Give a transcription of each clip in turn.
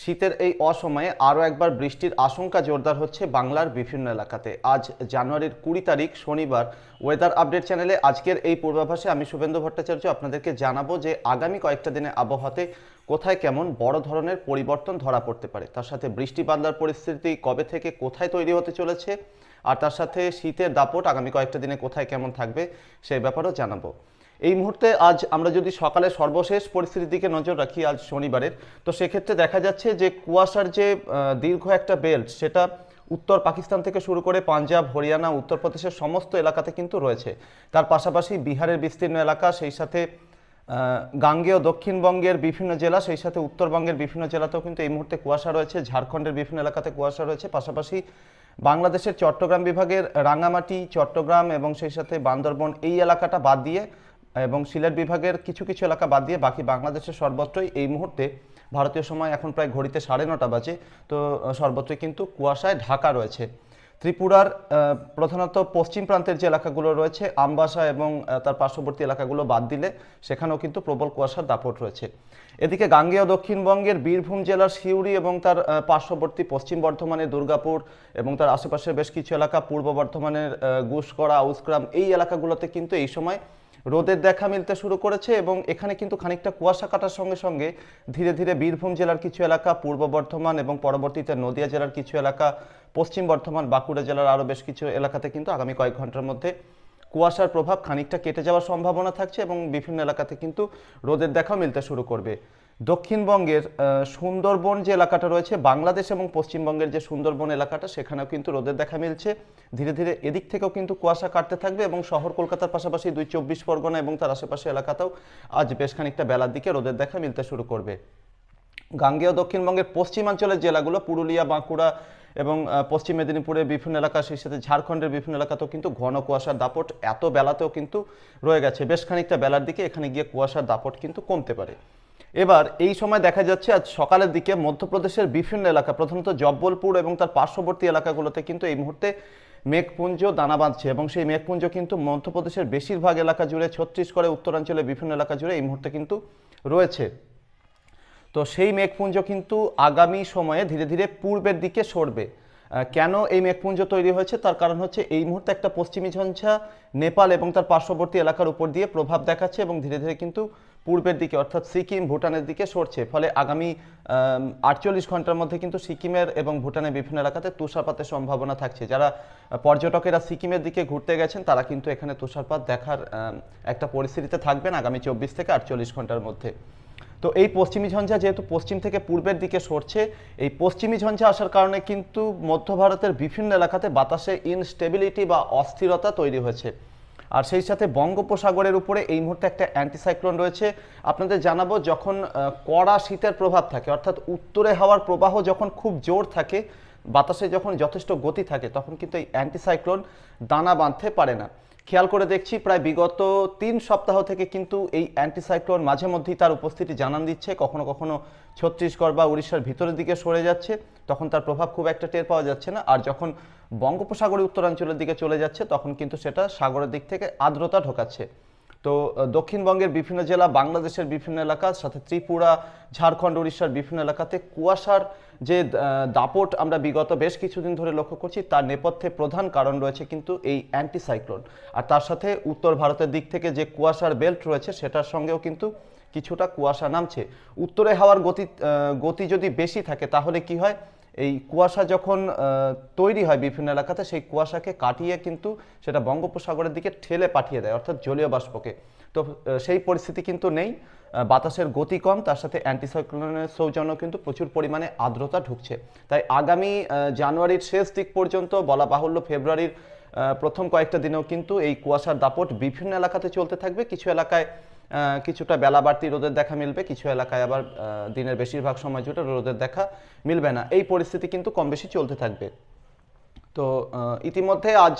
শীতের এই অসময়ে আরও একবার বৃষ্টির আশঙ্কা জোরদার হচ্ছে বাংলার বিভিন্ন এলাকাতে। আজ জানুয়ারির কুড়ি তারিখ, শনিবার। ওয়েদার আপডেট চ্যানেলে আজকের এই পূর্বাভাসে আমি শুভেন্দু ভট্টাচার্য আপনাদেরকে জানাব যে আগামী কয়েকটা দিনে আবহাওয়াতে কোথায় কেমন বড় ধরনের পরিবর্তন ধরা পড়তে পারে। তার সাথে বৃষ্টি বাদলার পরিস্থিতি কবে থেকে কোথায় তৈরি হতে চলেছে? আর তার সাথে শীতের দাপট আগামী কয়েকটা দিনে কোথায় কেমন থাকবে সেই ব্যাপারেও জানাব। এই মুহূর্তে আজ আমরা যদি সকালে সর্বশেষ পরিস্থিতির দিকে নজর রাখি আজ শনিবারের, তো সেক্ষেত্রে দেখা যাচ্ছে যে কুয়াশার যে দীর্ঘ একটা বেল্ট সেটা উত্তর পাকিস্তান থেকে শুরু করে পাঞ্জাব, হরিয়ানা, উত্তরপ্রদেশের সমস্ত এলাকাতে কিন্তু রয়েছে। তার পাশাপাশি বিহারের বিস্তীর্ণ এলাকা, সেই সাথে গাঙ্গেয় দক্ষিণবঙ্গের বিভিন্ন জেলা, সেই সাথে উত্তরবঙ্গের বিভিন্ন জেলাতেও কিন্তু এই মুহূর্তে কুয়াশা রয়েছে, ঝাড়খণ্ডের বিভিন্ন এলাকাতে কুয়াশা রয়েছে। পাশাপাশি বাংলাদেশের চট্টগ্রাম বিভাগের রাঙামাটি চট্টগ্রাম এবং সেই সাথে বান্দরবন, এই এলাকাটা বাদ দিয়ে এবং সিলেট বিভাগের কিছু কিছু এলাকা বাদ দিয়ে বাকি বাংলাদেশের সর্বত্রই এই মুহূর্তে ভারতীয় সময় এখন প্রায় ঘড়িতে সাড়ে নটা বাজে। তো সর্বত্রই কিন্তু কুয়াশায় ঢাকা রয়েছে। ত্রিপুরার প্রধানত পশ্চিম প্রান্তের যে এলাকাগুলো রয়েছে আমবাসা এবং তার পার্শ্ববর্তী এলাকাগুলো বাদ দিলে সেখানেও কিন্তু প্রবল কুয়াশার দাপট রয়েছে। এদিকে গাঙ্গেয় দক্ষিণবঙ্গের বীরভূম জেলার সিউড়ি এবং তার পার্শ্ববর্তী পশ্চিম বর্ধমানের দুর্গাপুর এবং তার আশেপাশের বেশ কিছু এলাকা পূর্ব বর্ধমানের আহ, গুসকরা আউসগ্রাম এই এলাকাগুলোতে কিন্তু এই সময় রোদের দেখা মিলতে শুরু করেছে এবং এখানে কিন্তু খানিকটা কুয়াশা কাটার সঙ্গে সঙ্গে ধীরে ধীরে বীরভূম জেলার কিছু এলাকা, পূর্ব বর্ধমান এবং পরবর্তীতে নদিয়া জেলার কিছু এলাকা, পশ্চিম বর্ধমান, বাঁকুড়া জেলার আরও বেশ কিছু এলাকাতে কিন্তু আগামী কয়েক ঘণ্টার মধ্যে কুয়াশার প্রভাব খানিকটা কেটে যাওয়ার সম্ভাবনা থাকছে এবং বিভিন্ন এলাকাতে কিন্তু রোদের দেখাও মিলতে শুরু করবে। দক্ষিণবঙ্গের সুন্দরবন যে এলাকাটা রয়েছে, বাংলাদেশ এবং পশ্চিমবঙ্গের যে সুন্দরবন এলাকাটা, সেখানেও কিন্তু রোদের দেখা মিলছে। ধীরে ধীরে এদিক থেকেও কিন্তু কুয়াশা কাটতে থাকবে এবং শহর কলকাতার পাশাপাশি দুই চব্বিশ পরগনা এবং তার আশেপাশে এলাকাতেও আজ বেশ খানিকটা বেলার দিকে রোদের দেখা মিলতে শুরু করবে। গাঙ্গেয় দক্ষিণবঙ্গের পশ্চিমাঞ্চলের জেলাগুলো, পুরুলিয়া, বাঁকুড়া এবং পশ্চিম মেদিনীপুরের বিভিন্ন এলাকা, সেই সাথে ঝাড়খণ্ডের বিভিন্ন এলাকাতেও কিন্তু ঘন কুয়াশার দাপট এত বেলাতেও কিন্তু রয়ে গেছে। বেশ খানিকটা বেলার দিকে এখানে গিয়ে কুয়াশার দাপট কিন্তু কমতে পারে। এবার এই সময় দেখা যাচ্ছে আজ সকালের দিকে মধ্যপ্রদেশের বিভিন্ন এলাকা, প্রধানত জব্বলপুর এবং তার পার্শ্ববর্তী এলাকাগুলোতে কিন্তু এই মুহূর্তে মেঘপুঞ্জ দানা বাঁধছে এবং সেই মেঘপুঞ্জ কিন্তু মধ্যপ্রদেশের বেশিরভাগ এলাকা জুড়ে ছত্তিশগড়ে উত্তরাঞ্চলে বিভিন্ন এলাকা জুড়ে এই মুহূর্তে কিন্তু রয়েছে। তো সেই মেঘপুঞ্জ কিন্তু আগামী সময়ে ধীরে ধীরে পূর্বের দিকে সরবে। কেন এই মেঘপুঞ্জ তৈরি হয়েছে? তার কারণ হচ্ছে এই মুহূর্তে একটা পশ্চিমী ঝঞ্ঝা, নেপাল এবং তার পার্শ্ববর্তী এলাকার উপর দিয়ে প্রভাব দেখাচ্ছে এবং ধীরে ধীরে কিন্তু পূর্বের দিকে, অর্থাৎ সিকিম ভুটানের দিকে সরছে। ফলে আগামী আটচল্লিশ ঘণ্টার মধ্যে কিন্তু সিকিমের এবং ভুটানের বিভিন্ন এলাকাতে তুষারপাতের সম্ভাবনা থাকছে। যারা পর্যটকেরা সিকিমের দিকে ঘুরতে গেছেন, তারা কিন্তু এখানে তুষারপাত দেখার একটা পরিস্থিতিতে থাকবেন আগামী চব্বিশ থেকে আটচল্লিশ ঘণ্টার মধ্যে। তো এই পশ্চিমী ঝঞ্ঝা যেহেতু পশ্চিম থেকে পূর্বের দিকে সরছে, এই পশ্চিমী ঝঞ্ঝা আসার কারণে কিন্তু মধ্য ভারতের বিভিন্ন এলাকাতে বাতাসে ইনস্টেবিলিটি বা অস্থিরতা তৈরি হয়েছে। আর সেই সাথে বঙ্গোপসাগরের উপরে এই মুহূর্তে একটা অ্যান্টিসাইক্লোন রয়েছে। আপনাদের জানাব যখন কড়া শীতের প্রভাব থাকে, অর্থাৎ উত্তরে হাওয়ার প্রবাহ যখন খুব জোর থাকে, বাতাসে যখন যথেষ্ট গতি থাকে, তখন কিন্তু এই অ্যান্টিসাইক্লোন দানা বাঁধতে পারে না। খেয়াল করে দেখছি, প্রায় বিগত তিন সপ্তাহ থেকে কিন্তু এই অ্যান্টিসাইক্লোন মাঝে মধ্যেই তার উপস্থিতি জানান দিচ্ছে। কখনো কখনো ছত্তিশগড় বা উড়িষ্যার ভিতরের দিকে সরে যাচ্ছে, তখন তার প্রভাব খুব একটা টের পাওয়া যাচ্ছে না। আর যখন বঙ্গোপসাগরের উত্তরাঞ্চলের দিকে চলে যাচ্ছে, তখন কিন্তু সেটা সাগরের দিক থেকে আর্দ্রতা ঢোকাচ্ছে। তো দক্ষিণবঙ্গের বিভিন্ন জেলা, বাংলাদেশের বিভিন্ন এলাকা, সাথে ত্রিপুরা, ঝাড়খণ্ড, উড়িষ্যার বিভিন্ন এলাকাতে কুয়াশার যে দাপট আমরা বিগত বেশ কিছুদিন ধরে লক্ষ্য করছি, তার নেপথ্যে প্রধান কারণ রয়েছে কিন্তু এই অ্যান্টিসাইক্লোন। আর তার সাথে উত্তর ভারতের দিক থেকে যে কুয়াশার বেল্ট রয়েছে, সেটার সঙ্গেও কিন্তু কিছুটা কুয়াশা নামছে। উত্তরে হাওয়ার গতি গতি যদি বেশি থাকে, তাহলে কি হয়? এই কুয়াশা যখন তৈরি হয় বিভিন্ন এলাকাতে, সেই কুয়াশাকে কাটিয়ে কিন্তু সেটা বঙ্গোপসাগরের দিকে ঠেলে পাঠিয়ে দেয়, অর্থাৎ জলীয় বাষ্পকে। তো সেই পরিস্থিতি কিন্তু নেই। বাতাসের গতি কম, তার সাথে অ্যান্টিসাইক্লোনের সৌজন্য কিন্তু প্রচুর পরিমাণে আর্দ্রতা ঢুকছে। তাই আগামী জানুয়ারির শেষ দিক পর্যন্ত, বলা বাহুল্য ফেব্রুয়ারির প্রথম কয়েকটা দিনেও কিন্তু এই কুয়াশার দাপট বিভিন্ন এলাকাতে চলতে থাকবে। কিছু এলাকায় কিছুটা বেলা বাড়তি রোদের দেখা মিলবে, কিছু এলাকায় আবার দিনের বেশিরভাগ সময় জুড়ে রোদের দেখা মিলবে না। এই পরিস্থিতি কিন্তু কম বেশি চলতে থাকবে। তো ইতিমধ্যে আজ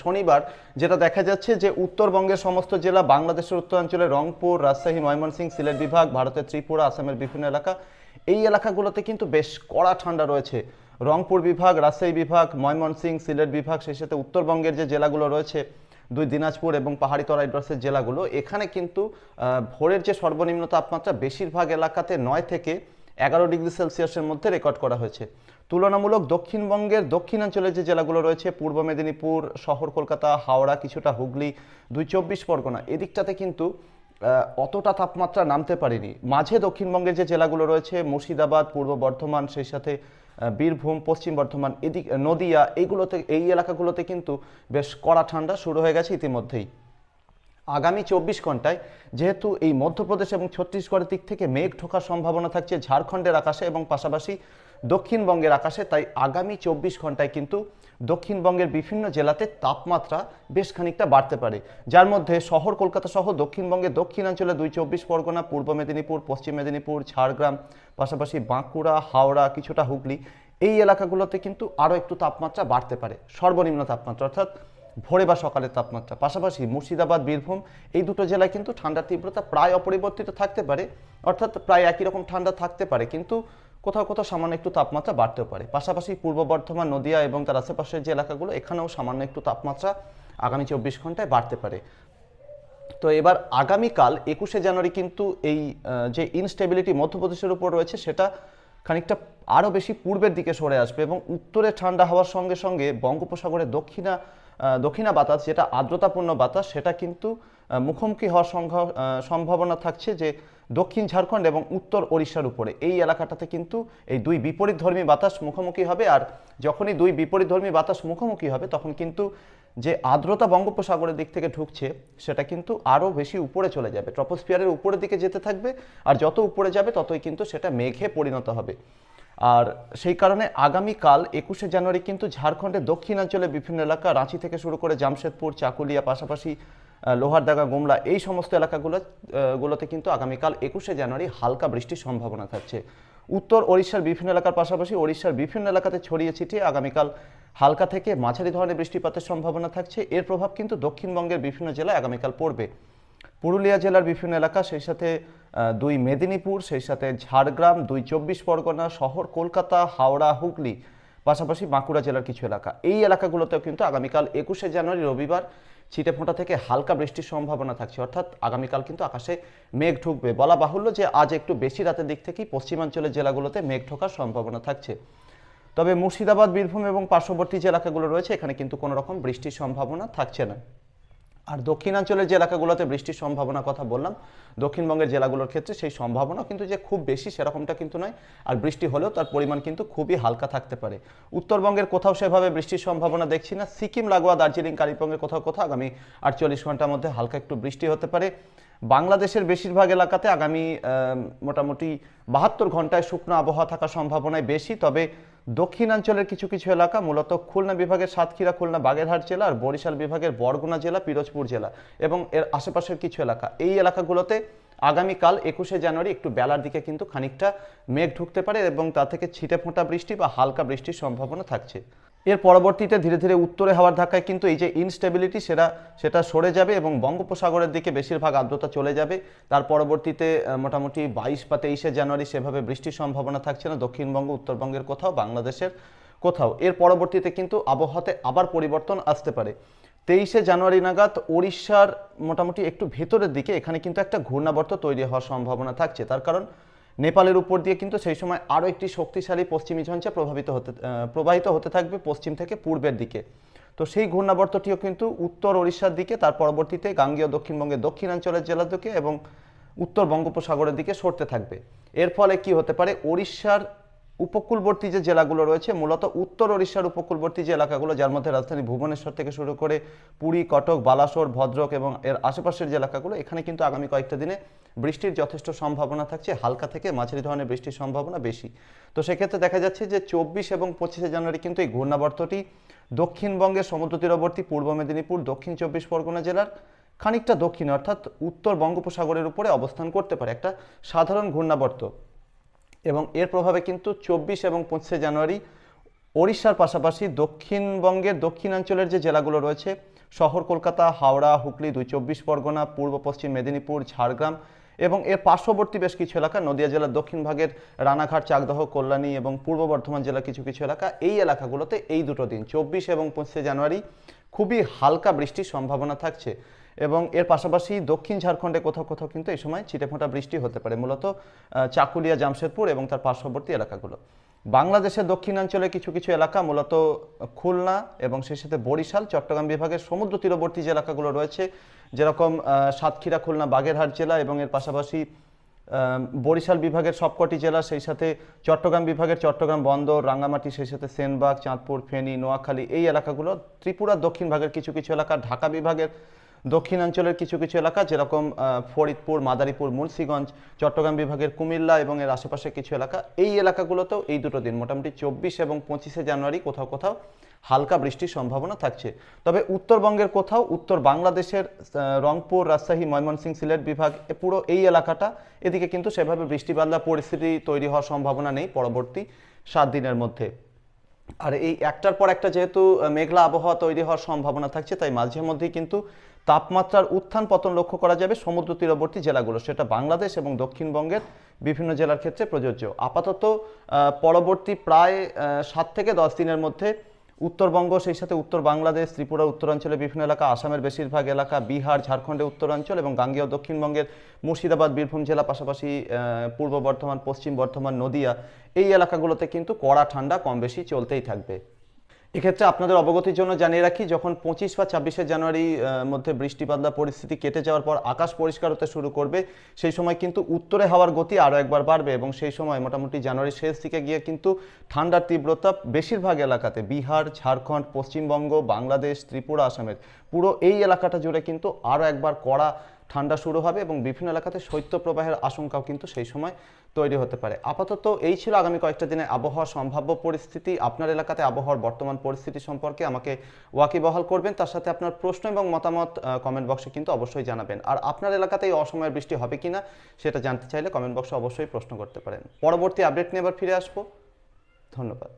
শনিবার যেটা দেখা যাচ্ছে যে উত্তরবঙ্গের সমস্ত জেলা, বাংলাদেশের উত্তরাঞ্চলে, রংপুর, রাজশাহী ময়মনসিংহ সিলেট বিভাগ, ভারতের ত্রিপুরা, আসামের বিভিন্ন এলাকা, এই এলাকাগুলোতে কিন্তু বেশ কড়া ঠান্ডা রয়েছে। রংপুর বিভাগ, রাজশাহী বিভাগ ময়মনসিংহ সিলেট বিভাগ, সেই সাথে উত্তরবঙ্গের যে জেলাগুলো রয়েছে দুই দিনাজপুর এবং পাহাড়ি তরাইড্রসের জেলাগুলো, এখানে কিন্তু ভোরের যে সর্বনিম্ন তাপমাত্রা বেশিরভাগ এলাকাতে নয় থেকে এগারো ডিগ্রি সেলসিয়াসের মধ্যে রেকর্ড করা হয়েছে। তুলনামূলক দক্ষিণবঙ্গের দক্ষিণাঞ্চলের যে জেলাগুলো রয়েছে, পূর্ব মেদিনীপুর, শহর কলকাতা, হাওড়া, কিছুটা হুগলি, দুই চব্বিশ পরগনা, এদিকটাতে কিন্তু অতটা তাপমাত্রা নামতে পারেনি। মাঝে দক্ষিণবঙ্গের যে জেলাগুলো রয়েছে, মুর্শিদাবাদ, পূর্ব বর্ধমান, সেই সাথে বীরভূম, পশ্চিম বর্ধমান, এদিক, নদিয়া, এইগুলোতে, এই এলাকাগুলোতে কিন্তু বেশ কড়া ঠান্ডা শুরু হয়ে গেছে ইতিমধ্যেই। আগামী চব্বিশ ঘন্টায় যেহেতু এই মধ্যপ্রদেশ এবং ছত্তিশগড়ের দিক থেকে মেঘ ঢোকার সম্ভাবনা থাকছে ঝাড়খণ্ডের আকাশে এবং পাশাপাশি দক্ষিণবঙ্গের আকাশে, তাই আগামী চব্বিশ ঘন্টায় কিন্তু দক্ষিণবঙ্গের বিভিন্ন জেলাতে তাপমাত্রা বেশ খানিকটা বাড়তে পারে। যার মধ্যে শহর কলকাতা সহ দক্ষিণবঙ্গের দক্ষিণাঞ্চলে দুই চব্বিশ পরগনা, পূর্ব মেদিনীপুর, পশ্চিম মেদিনীপুর, ঝাড়গ্রাম, পাশাপাশি বাঁকুড়া, হাওড়া, কিছুটা হুগলি, এই এলাকাগুলোতে কিন্তু আরও একটু তাপমাত্রা বাড়তে পারে। সর্বনিম্ন তাপমাত্রা, অর্থাৎ ভোরে বা সকালের তাপমাত্রা। পাশাপাশি মুর্শিদাবাদ, বীরভূম, এই দুটো জেলায় কিন্তু ঠান্ডার তীব্রতা প্রায় অপরিবর্তিত থাকতে পারে। অর্থাৎ প্রায় একই রকম ঠান্ডা থাকতে পারে। কিন্তু কোথাও কোথাও সামান্য একটু তাপমাত্রা বাড়তেও পারে। পাশাপাশি পূর্ব বর্ধমান, নদিয়া এবং তার আশেপাশের যে এলাকাগুলো, এখানেও সামান্য একটু তাপমাত্রা আগামী চব্বিশ ঘন্টায় বাড়তে পারে। তো এবার আগামীকাল একুশে জানুয়ারি কিন্তু এই যে ইনস্টেবিলিটি মধ্যপ্রদেশের উপর রয়েছে, সেটা খানিকটা আরও বেশি পূর্বের দিকে সরে আসবে এবং উত্তরে ঠান্ডা হওয়ার সঙ্গে সঙ্গে বঙ্গোপসাগরের দক্ষিণা দক্ষিণা বাতাস, যেটা আর্দ্রতাপূর্ণ বাতাস, সেটা কিন্তু মুখোমুখি হওয়ার সম্ভাবনা থাকছে যে দক্ষিণ ঝাড়খণ্ড এবং উত্তর ওড়িশার উপরে। এই এলাকাটাতে কিন্তু এই দুই বিপরীতধর্মী বাতাস মুখোমুখি হবে আর যখনই দুই বিপরীতধর্মী বাতাস মুখোমুখি হবে, তখন কিন্তু যে আর্দ্রতা বঙ্গোপসাগরের দিক থেকে ঢুকছে, সেটা কিন্তু আরও বেশি উপরে চলে যাবে। ট্রপোস্ফিয়ারের উপরের দিকে যেতে থাকবে, আর যত উপরে যাবে, ততই কিন্তু সেটা মেঘে পরিণত হবে। আর সেই কারণে আগামীকাল একুশে জানুয়ারি কিন্তু ঝাড়খণ্ডের দক্ষিণাঞ্চলে বিভিন্ন এলাকা, রাঁচি থেকে শুরু করে জামশেদপুর, চাকুলিয়া, পাশাপাশি লোহারদাগা, গোমলা, এই সমস্ত এলাকাগুলো গুলোতে কিন্তু আগামীকাল একুশে জানুয়ারি হালকা বৃষ্টির সম্ভাবনা থাকছে। উত্তর ওড়িশার বিভিন্ন এলাকার পাশাপাশি ওড়িশার বিভিন্ন এলাকাতে ছড়িয়ে ছিটিয়ে আগামীকাল হালকা থেকে মাঝারি ধরনের বৃষ্টিপাতের সম্ভাবনা থাকছে। এর প্রভাব কিন্তু দক্ষিণবঙ্গের বিভিন্ন জেলায় আগামীকাল পড়বে। পুরুলিয়া জেলার বিভিন্ন এলাকা, সেই সাথে দুই মেদিনীপুর, সেই সাথে ঝাড়গ্রাম, দুই চব্বিশ পরগনা, শহর কলকাতা, হাওড়া, হুগলি, পাশাপাশি বাঁকুড়া জেলার কিছু এলাকা। এই এলাকাগুলোতেও কিন্তু আগামীকাল একুশে জানুয়ারি, রবিবার, ছিটেফোঁটা থেকে হালকা বৃষ্টির সম্ভাবনা থাকছে। অর্থাৎ আগামীকাল কিন্তু আকাশে মেঘ ঢুকবে। বলা বাহুল্য যে, আজ একটু বেশি রাতের দিক থেকেই পশ্চিমাঞ্চলের জেলাগুলোতে মেঘ ঢোকার সম্ভাবনা থাকছে। তবে মুর্শিদাবাদ, বীরভূম এবং পার্শ্ববর্তী যে এলাকাগুলো রয়েছে, এখানে কিন্তু কোনো রকম বৃষ্টির সম্ভাবনা থাকছে না। আর দক্ষিণাঞ্চলের যে এলাকাগুলোতে বৃষ্টির সম্ভাবনা কথা বললাম, দক্ষিণবঙ্গের জেলাগুলোর ক্ষেত্রে সেই সম্ভাবনা কিন্তু যে খুব বেশি সেরকমটা কিন্তু নয়। আর বৃষ্টি হলেও তার পরিমাণ কিন্তু খুবই হালকা থাকতে পারে। উত্তরবঙ্গের কোথাও সেভাবে বৃষ্টির সম্ভাবনা দেখছি না। সিকিম, লাগোয়া, দার্জিলিং, কালিম্পংয়ের কোথাও কোথাও আগামী আটচল্লিশ ঘণ্টার মধ্যে হালকা একটু বৃষ্টি হতে পারে। বাংলাদেশের বেশিরভাগ এলাকাতে আগামী মোটামুটি বাহাত্তর ঘন্টায় শুকনো আবহাওয়া থাকার সম্ভাবনায় বেশি। তবে দক্ষিণাঞ্চলের কিছু কিছু এলাকা, মূলত খুলনা বিভাগের সাতক্ষীরা, খুলনা বাগেরহাট জেলা আর বরিশাল বিভাগের বরগুনা জেলা, পিরোজপুর জেলা এবং এর আশেপাশের কিছু এলাকা। এই এলাকাগুলোতে আগামীকাল একুশে জানুয়ারি একটু বেলার দিকে কিন্তু খানিকটা মেঘ ঢুকতে পারে এবং তা থেকে ছিটে ফোঁটা বৃষ্টি বা হালকা বৃষ্টির সম্ভাবনা থাকছে। এর পরবর্তীতে ধীরে ধীরে উত্তরে হওয়ার ধাক্কায় কিন্তু এই যে ইনস্টেবিলিটি সেটা সেটা সরে যাবে এবং বঙ্গোপসাগরের দিকে বেশিরভাগ আর্দ্রতা চলে যাবে। তার পরবর্তীতে মোটামুটি বাইশ বা তেইশে জানুয়ারি সেভাবে বৃষ্টির সম্ভাবনা থাকছে না। দক্ষিণবঙ্গ, উত্তরবঙ্গের কোথাও, বাংলাদেশের কোথাও। এর পরবর্তীতে কিন্তু আবহাওয়াতে আবার পরিবর্তন আসতে পারে। তেইশে জানুয়ারি নাগাদ ওড়িশার মোটামুটি একটু ভেতরের দিকে এখানে কিন্তু একটা ঘূর্ণাবর্ত তৈরি হওয়ার সম্ভাবনা থাকছে। তার কারণ নেপালের উপর দিয়ে কিন্তু সেই সময় আরও একটি শক্তিশালী পশ্চিমী ঝঞ্ঝা প্রভাবিত হতে প্রবাহিত হতে থাকবে পশ্চিম থেকে পূর্বের দিকে। তো সেই ঘূর্ণাবর্তটিও কিন্তু উত্তর ওড়িশার দিকে, তার পরবর্তীতে গাঙ্গীয় দক্ষিণবঙ্গের দক্ষিণাঞ্চলের জেলার দিকে এবং উত্তর বঙ্গোপসাগরের দিকে সরতে থাকবে। এর ফলে কি হতে পারে? ওড়িশার উপকূলবর্তী যে জেলাগুলো রয়েছে, মূলত উত্তর ওড়িশার উপকূলবর্তী যে এলাকাগুলো, যার মধ্যে রাজধানী ভুবনেশ্বর থেকে শুরু করে পুরী, কটক, বালাসোর, ভদ্রক এবং এর আশেপাশের যে এলাকাগুলো, এখানে কিন্তু আগামী কয়েকটা দিনে বৃষ্টির যথেষ্ট সম্ভাবনা থাকছে। হালকা থেকে মাঝারি ধরনের বৃষ্টির সম্ভাবনা বেশি। তো সেক্ষেত্রে দেখা যাচ্ছে যে চব্বিশ এবং পঁচিশে জানুয়ারি কিন্তু এই ঘূর্ণাবর্তটি দক্ষিণবঙ্গের সমুদ্র তীরবর্তী, পূর্ব মেদিনীপুর, দক্ষিণ চব্বিশ পরগনা জেলার খানিকটা দক্ষিণে, অর্থাৎ উত্তর বঙ্গোপসাগরের উপরে অবস্থান করতে পারে একটা সাধারণ ঘূর্ণাবর্ত। এবং এর প্রভাবে কিন্তু চব্বিশ এবং পঁচিশে জানুয়ারি ওড়িশার পাশাপাশি দক্ষিণবঙ্গের দক্ষিণাঞ্চলের যে জেলাগুলো রয়েছে, শহর কলকাতা, হাওড়া, হুগলি, দুই চব্বিশ পরগনা, পূর্ব, পশ্চিম মেদিনীপুর, ঝাড়গ্রাম এবং এর পার্শ্ববর্তী বেশ কিছু এলাকা, নদিয়া জেলার দক্ষিণ ভাগের রানাঘাট, চাকদহ, কল্যাণী এবং পূর্ব বর্ধমান জেলার কিছু কিছু এলাকা, এই এলাকাগুলোতে এই দুটো দিন, চব্বিশ এবং পঁচিশে জানুয়ারি খুবই হালকা বৃষ্টির সম্ভাবনা থাকছে। এবং এর পাশাপাশি দক্ষিণ ঝাড়খণ্ডে কোথাও কোথাও কিন্তু এই সময় ছিটেফোঁটা বৃষ্টি হতে পারে, মূলত চাকুলিয়া, জামশেদপুর এবং তার পার্শ্ববর্তী এলাকাগুলো। বাংলাদেশের দক্ষিণাঞ্চলে কিছু কিছু এলাকা, মূলত খুলনা এবং সেই সাথে বরিশাল, চট্টগ্রাম বিভাগের সমুদ্র তীরবর্তী যে এলাকাগুলো রয়েছে, যেরকম সাতক্ষীরা, খুলনা, বাগেরহাট জেলা এবং এর পাশাপাশি বরিশাল বিভাগের সবকটি জেলা, সেই সাথে চট্টগ্রাম বিভাগের চট্টগ্রাম বন্দর, রাঙ্গামাটি, সেই সাথে সেনবাগ, চাঁদপুর, ফেনী, নোয়াখালী, এই এলাকাগুলো ত্রিপুরার দক্ষিণ ভাগের কিছু কিছু এলাকা, ঢাকা বিভাগের দক্ষিণাঞ্চলের কিছু কিছু এলাকা, যেরকম ফরিদপুর, মাদারীপুর, মুন্সীগঞ্জ, চট্টগ্রাম বিভাগের কুমিল্লা এবং এর আশেপাশে কিছু এলাকা, এই এলাকাগুলোতেও এই দুটো দিন, মোটামুটি চব্বিশ এবং পঁচিশে জানুয়ারি কোথাও কোথাও হালকা বৃষ্টির সম্ভাবনা থাকছে। তবে উত্তরবঙ্গের কোথাও, উত্তর বাংলাদেশের রংপুর, রাজশাহী, ময়মনসিংহ, সিলেট বিভাগ পুরো এই এলাকাটা, এদিকে কিন্তু সেভাবে বৃষ্টি বাদলা পরিস্থিতি তৈরি হওয়ার সম্ভাবনা নেই পরবর্তী সাত দিনের মধ্যে। আর এই একটার পর একটা যেহেতু মেঘলা আবহাওয়া তৈরি হওয়ার সম্ভাবনা থাকছে, তাই মাঝে মধ্যেই কিন্তু তাপমাত্রার উত্থান পতন লক্ষ্য করা যাবে সমুদ্র তীরবর্তী জেলাগুলো। সেটা বাংলাদেশ এবং দক্ষিণবঙ্গের বিভিন্ন জেলার ক্ষেত্রে প্রযোজ্য। আপাতত পরবর্তী প্রায় সাত থেকে দশ দিনের মধ্যে উত্তরবঙ্গ, সেই সাথে উত্তর বাংলাদেশ, ত্রিপুরা উত্তরাঞ্চলের বিভিন্ন এলাকা, আসামের বেশিরভাগ এলাকা, বিহার ঝাড়খণ্ডের উত্তরাঞ্চল এবং গাঙ্গেয় দক্ষিণবঙ্গের মুর্শিদাবাদ, বীরভূম জেলা, পাশাপাশি পূর্ব বর্ধমান, পশ্চিম বর্ধমান, নদিয়া, এই এলাকাগুলোতে কিন্তু কড়া ঠান্ডা কম বেশি চলতেই থাকবে। এক্ষেত্রে আপনাদের অবগতির জন্য জানিয়ে রাখি, যখন পঁচিশ বা ছাব্বিশে জানুয়ারি মধ্যে বৃষ্টিপাতলা পরিস্থিতি কেটে যাওয়ার পর আকাশ পরিষ্কার হতে শুরু করবে, সেই সময় কিন্তু উত্তরে হাওয়ার গতি আরও একবার বাড়বে এবং সেই সময় মোটামুটি জানুয়ারির শেষ দিকে গিয়ে কিন্তু ঠান্ডার তীব্রতা বেশিরভাগ এলাকাতে বিহার, ঝাড়খণ্ড, পশ্চিমবঙ্গ, বাংলাদেশ, ত্রিপুরা, আসামের পুরো এই এলাকাটা জুড়ে কিন্তু আরও একবার কড়া ঠান্ডা শুরু হবে এবং বিভিন্ন এলাকাতে শৈত্যপ্রবাহের আশঙ্কাও কিন্তু সেই সময় তৈরি হতে পারে। আপাতত এই ছিল আগামী কয়েকটা দিনে আবহাওয়ার সম্ভাব্য পরিস্থিতি। আপনার এলাকাতে আবহাওয়ার বর্তমান পরিস্থিতি সম্পর্কে আমাকে ওয়াকিবহাল করবেন। তার সাথে আপনার প্রশ্ন এবং মতামত কমেন্ট বক্সে কিন্তু অবশ্যই জানাবেন। আর আপনার এলাকাতে এই অসময়ের বৃষ্টি হবে কিনা সেটা জানতে চাইলে কমেন্ট বক্সে অবশ্যই প্রশ্ন করতে পারেন। পরবর্তী আপডেট নিয়ে আবার ফিরে আসব। ধন্যবাদ।